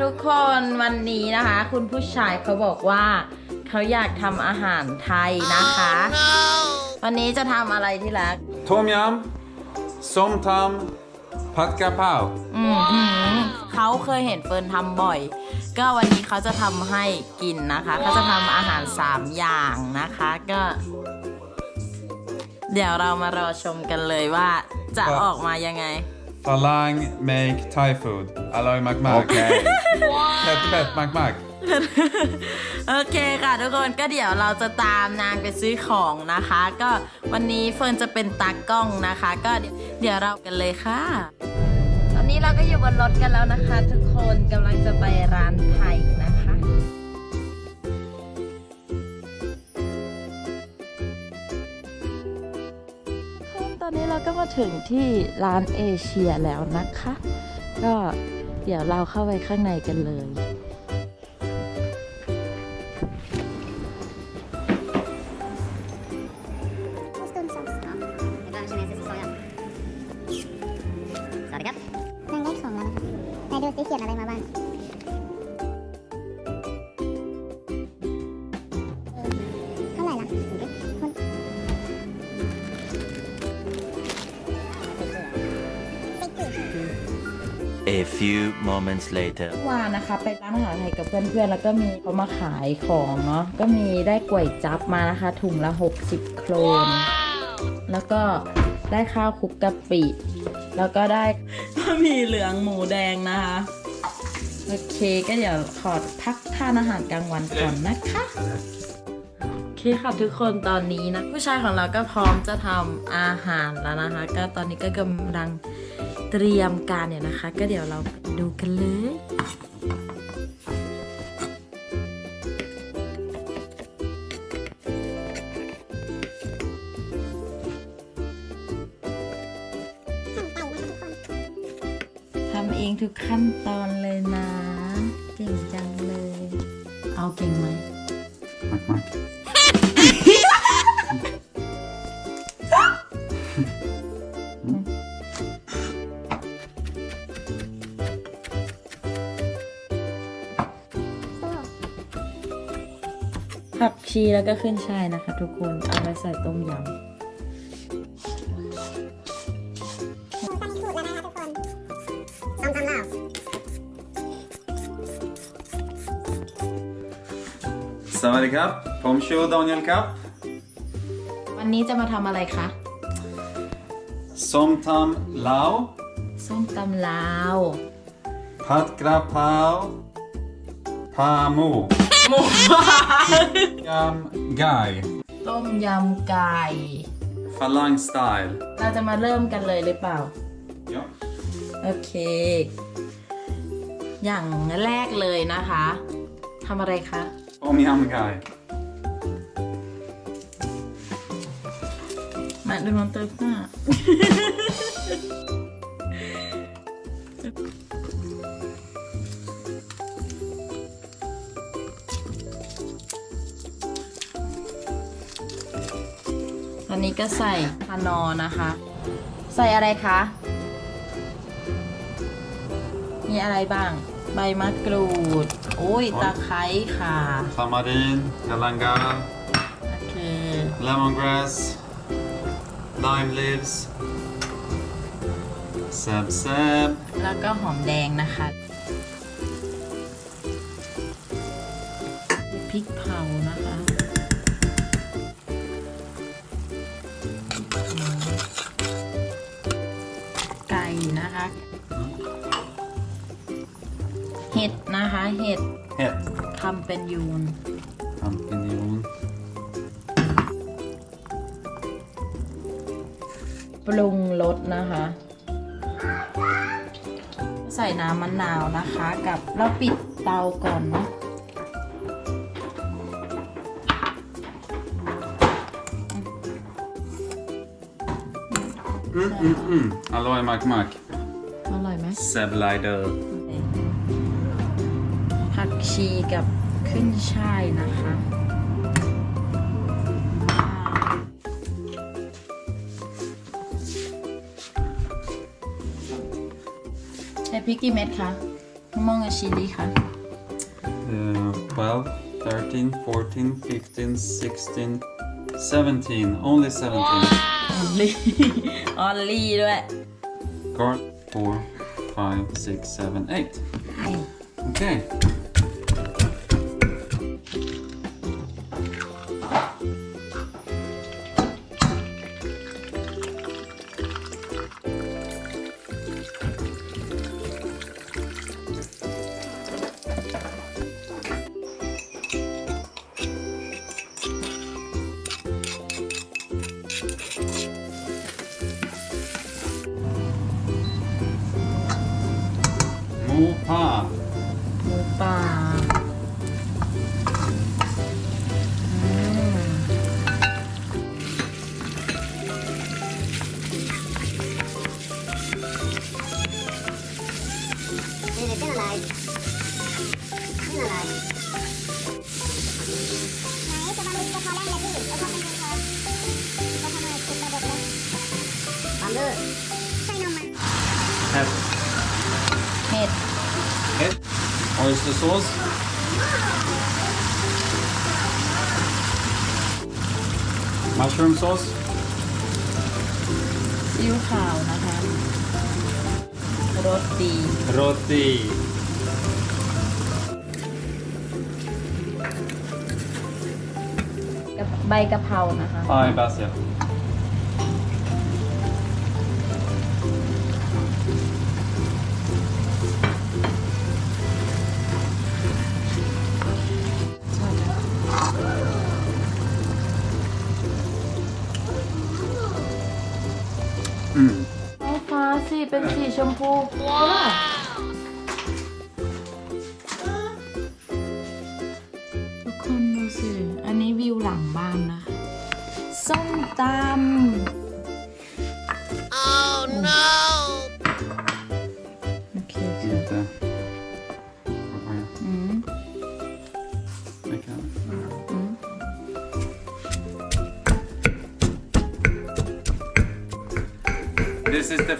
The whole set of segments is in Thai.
ทุกคนวันนี้นะคะ คุณผู้ชายเขาบอกว่า เขาอยากทำอาหารไทยนะคะ วันนี้จะทำอะไรที่รัก Tom yum, som tam, pat kapow. อืมหือเขาเคยเห็นเฟิร์นทำบ่อย ก็วันนี้เขาจะทำให้กินนะคะเขาจะทำอาหาร 3 อย่างนะคะก็ เดี๋ยวเรามารอชมกันเลยว่าจะออกมายังไง Falang make Thai food. Alloy mak mak. Okay. Pet pet mak mak. โอเคค่ะทุกคนก็เดี๋ยวเราจะตามนางไปซื้อของนะคะ ก็วันนี้เฟิร์นจะเป็นตากล้องนะคะ ก็เดี๋ยวเรากันเลยค่ะ ตอนนี้เราก็อยู่บนรถกันแล้วนะคะ ทุกคนกำลังจะไปร้านไทยนะ อนนี้เราก็มาถึงที่ร้านเอเชียแล้วนะคะ ก็เดี๋ยวเราเข้าไปข้างในกันเลย A few moments later. เมื่อวานนะคะไปร้านอาหารไทยกับเพื่อนๆ แล้วก็มีเขามาขายของเนาะ ก็มีได้ก๋วยจับมานะคะ ถุงละ 60 โครน แล้วก็ได้ข้าวคลุกกะปิ แล้วก็ได้บะหมี่เหลืองหมูแดงนะคะ โอเคก็เดี๋ยวขอพักทานอาหารกลางวันก่อนนะคะ โอเคค่ะทุกคนตอนนี้นะ ผู้ชายของเราก็พร้อมจะทำอาหารแล้วนะคะ ก็ตอนนี้ก็กำลัง เตรียมการเนี่ยนะคะ ก็เดี๋ยวเราดูกันเลยทำเองทุกขั้นตอนเลยนะ เก่งจังเลย เอาเก่งไหม Mak mak. ผักชีแล้วก็ขึ้นช่ายนะคะ ทุกคนเอาไปใส่ต้มยตอนนี้ถูกแล้วนะคะทุกคนลองทำแล้ว Sawadee krap. Tom Shu Daniel Kap. ำวันนี้จะมาทำอะไรคะ Som tam lao, ส้มตำลาว pat kapow, pa mu. หมู Yum gai. ต้มยำไก่ Falang style. เราจะมาเริ่มกันเลยหรือเปล่า Ja. โอเค อย่างแรกเลยนะคะทำอะไรคะ Tom yum gai. มาดูน้องเติมหน้า นนี้ก็ใส่พานอนะคะ ใส่อะไรคะ มีอะไรบ้าง ใบมะกรูด โอ้ย ตะไคร้ค่ะ Tamarin, galangal, โอเค lemongrass, lime leaves, seb seb, แล้วก็หอมแดงนะคะ ก่นะคะเห็ดนะคะ เห็ด het, ทำเป็นยูน champignon, ปรุงรสนะคะ ใส่น้ำมะนาวนะคะ กับเราปิดเตาก่อนเนาะ mm mm mm, alloy mak mak, อร่อย ไหม seb lider, ผักชีกับขึ้นช่ายนะคะใช้พริกกี่เม็ดคะห Hur många chili คะ Uh, 12, 13, 14, 15, 16, 17. Only 17. ออลลี่ออลลี่ด้วย Card 4, five, six, seven, eight. Okay. Mopa. หมูป่าอืม Oyster sauce. Mushroom sauce. ซีอิ๊วขาวนะคะโรตี Roti. กับใบกะเพรานะคะ Thai basil. เป็นสีชมพูว้าวทุกคนดูสิ อันนี้วิวหลังบ้านนะส้มตำ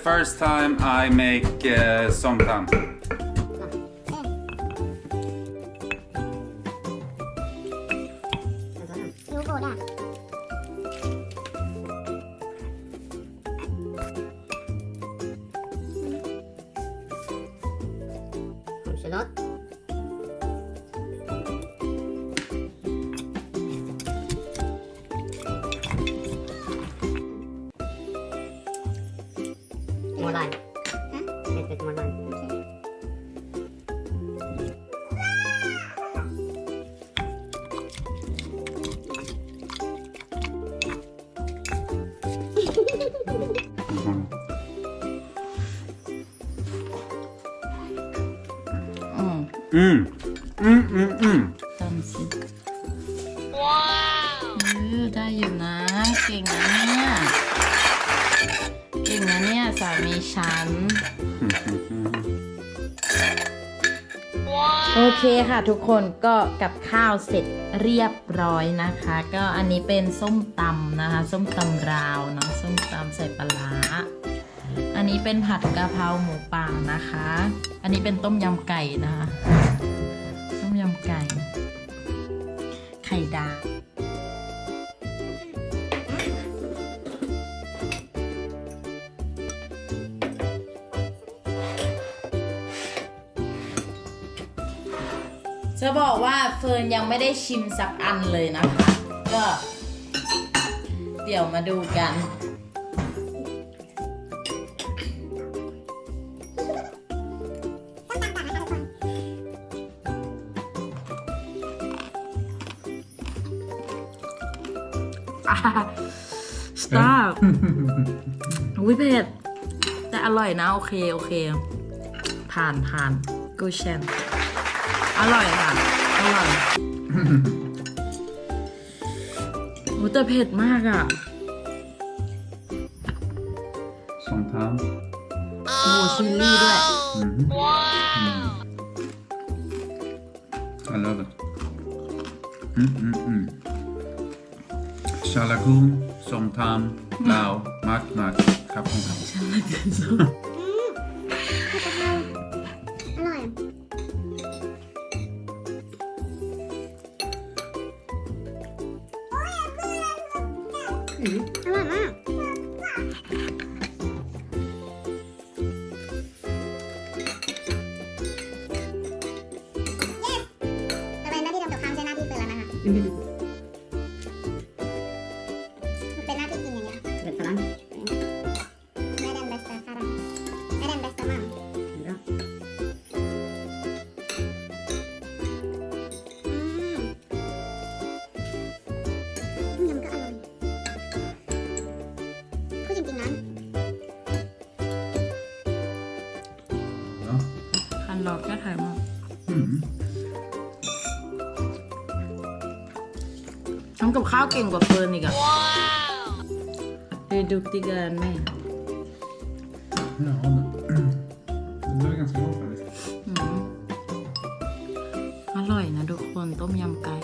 first time I make uh, somtam. เด็ดเด็ดหมดเลย Mhm. อืม Mm. Mm, mm, mm. ตำสิว้าวเออได้อยู่นะ เก่งนะเนี่ย เก่งนะเนี่ย สามีฉัน โอเคค่ะทุกคนก็กับข้าวเสร็จเรียบร้อยนะคะ ก็อันนี้เป็นส้มตำนะคะ ส้มตำราวเนาะส้มตำใส่ปลาร้าอันนี้เป็นผัดกะเพราหมูป่านะคะ อันนี้เป็นต้มยำไก่นะคะ เฟิร์นยังไม่ได้ชิมสักอันเลยนะคะ ก็ เดี๋ยวมาดูกันต้มตำก่อนนะคะทุกคนสตาร์อุ้ยเผ็ดแต่อร่อยนะ โอเค โอเค ผ่านผ่านกูเชนอร่อยค่ะ อร่อยโอ้แต่เผ็ดมากอะ Somtam. โอ้ชิลลี่ด้วย Mhm. Mm. I love it. Mm, mm, mm. Shalagoon, somtam, lao, mak, mak, kapong. อืมผัดกะเพราอร่อย เฟิร์นแล้วนะคะมันเป็นหน้าที่กินอย่างเงี้ยเป็นฝรั่งแม่เดนเบสเตอร์ฝรั่งแม่เดนเบสเตอร์มัมอืมต้มยำก็อร่อยพูดจริงๆนะ Ja. คันรอดก็ถ่ายมา Mm. ทำกับข้าวเก่งกว่าเฟิร์นอีกอะว้าวดูดุกติกันแม่ Ja, men... Den är ganska god faktiskt. อืมอร่อยนะทุกคนต้มยำไก่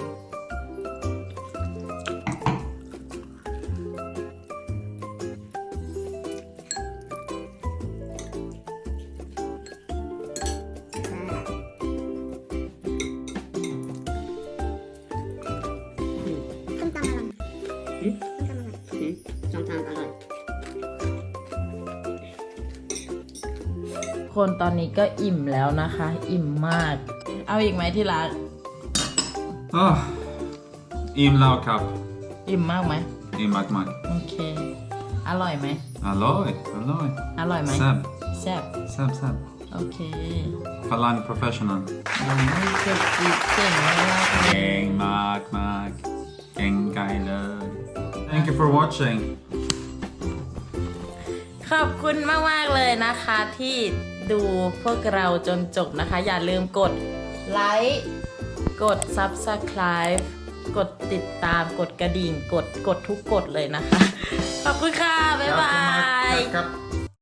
คนตอนนี้ก็อิ่มแล้วนะคะ อิ่มมาก เอาอีกไหมที่รัก Ah. Im lau kapp. อิ่มมากไหม Im mak mak. โอเค อร่อยไหม Alloy, alloy. อร่อยไหม Seb, แซ่บ seb, seb. โอเค Falang professional. อืมเก่งอีกเก่งมากเลย King mak mak. King Kyler. Thank you for watching. ขอบคุณมากมากๆเลยนะคะที่ ดูพวกเราจนจบนะคะ อย่าลืมกดไลค์กด Subscribe กดติดตามกดกระดิ่ง กดกดทุกกดเลยนะคะ ขอบคุณค่ะ บ๊ายบาย ครับ